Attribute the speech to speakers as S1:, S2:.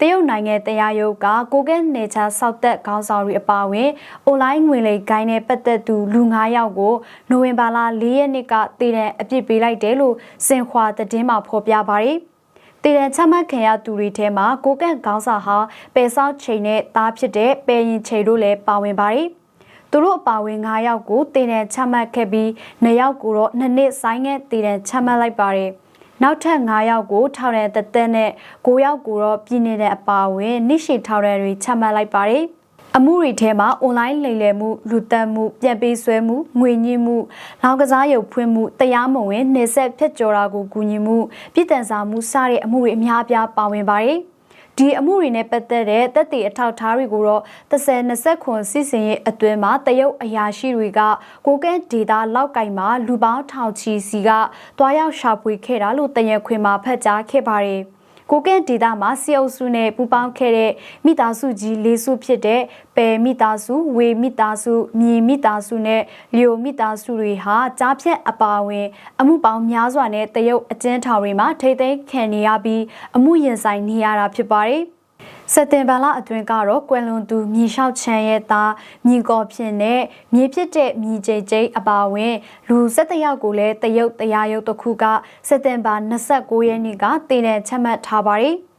S1: တရုတ်နိုင်ငံတရားရုံးကကိုကဲနေချာစောက်သက်ခေါင်းဆောင်တွေအပါအဝင်အွန်လိုင်းငွေလိမ်ဂိုင်းနဲ့ပတ်သက်သူလူ9ယောက်ကိုနိုဝင်ဘာလ4ရက်နေ့ကတည်တဲ့အပြစ်ပေးလိုက်တယ်လို့စင်ခွာသတင်းမှာဖော်ပြပါတယ်။တည်တဲ့ချမှတ်ခံရသူတွေထဲမှာကိုကန့်ခေါင်းဆောင်ဟာပယ်ဆောက်ချိန်နဲ့သားဖြစ်တဲ့ပယ်ရင်ချိန်တို့လည်းပါဝင်ပါတယ်။သူတို့အပါဝင်9ယောက်ကိုတည်တဲ့ချမှတ်ခဲ့ပြီး2ယောက်ကိုတော့နှစ်နှစ်ဆိုင်ငယ်တည်တဲ့ချမှတ်လိုက်ပါတယ်။ နောက်ထပ်9ယောက်ကိုထောင်ရတဲ့တက်နဲ့9ယောက်ကိုတော့ပြည်နေတဲ့အပါအဝင်နိရှိထောင်ရတွေချမှတ်လိုက်ပါတယ်အမှုတွေထဲမှာအွန်လိုင်းလိမ်လည်မှုလူတက်မှုပြန်ပေးဆွဲမှုငွေညှိမှုလောင်ကစားရုပ်ဖွင့်မှုတရားမဝင်နေဆက်ဖြတ်ကျော်တာကိုကူညီမှုပြည်တန်စာမှုစတဲ့အမှုတွေအများအပြားပါဝင်ပါတယ်။ ဒီအမှုတွေနဲ့ပတ်သက်တဲ့တက်တီအထောက်ထားတွေကိုတော့30-20ခွန်စစ်စင်ရဲ့အတွင်းမှာတရုတ်အရာရှိတွေကကိုကဲဒေတာလောက်ကင်မှာလူပေါင်းထောင်ချီစီကတွားရောက်ရှာဖွေခဲ့တာလို့တရခွင်မှာဖတ်ကြားခဲ့ပါတယ်။ ကိုကဲဒေတာမှာစီအုပ်စုနဲ့ပူးပေါင်းခဲ့တဲ့မိသားစုကြီး၄စုဖြစ်တဲ့ပယ်မိသားစုဝေမိသားစုမြေမိသားစုနဲ့လျိုမိသားစုတွေဟာကြားဖြတ်အပါဝင် အမှုပေါင်းများစွာနဲ့တရုတ်အကျဉ်းထောင်တွေမှာထိသိမ်းခံနေရပြီးအမှုရင်ဆိုင်နေရတာဖြစ်ပါတယ်။ စက်တင်ဘာလအတွင်းကတော့ကွယ်လွန်သူမြေလျှောက်ချန်ရဲ့သားမြေကော်ဖြစ်နဲ့မြေဖြစ်တဲ့မြေကျိတ်ကျိတ်အပါဝင်လူ၁၇ယောက်ကိုလည်းတရုတ်တရားရုံးတစ်ခုကစက်တင်ဘာ29ရက်နေ့ကတည်တဲ့ချက်မှတ်ထားပါတယ်။